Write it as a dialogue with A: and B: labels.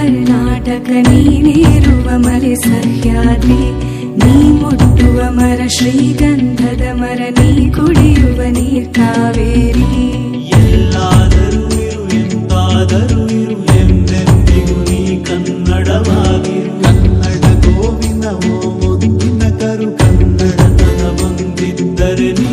A: ಕರ್ನಾಟಕ ನೀನಿರುವ ಮಲೆ ಸಹ್ಯಾದ್ರಿ. ನೀ ಮುಟ್ಟುವ ಮರ ಶ್ರೀಗಂಧದ ಮರ, ನೀ ಕುಡಿಯುವ ನೀರ್ ಕಾವೇರಿ.
B: ಎಲ್ಲಾದರೂ ಇರು, ಎಂತಾದರೂ ಇರು, ಎಂದೆಂದಿಗೂ ನೀ ಕನ್ನಡವಾಗಿರು ಕನ್ನಡ ಗೋವಿನ, ಓ ಮುದ್ದಿನ ಕರು, ಕನ್ನಡತನ ಬಂದಿದ್ದರೆ ನೀ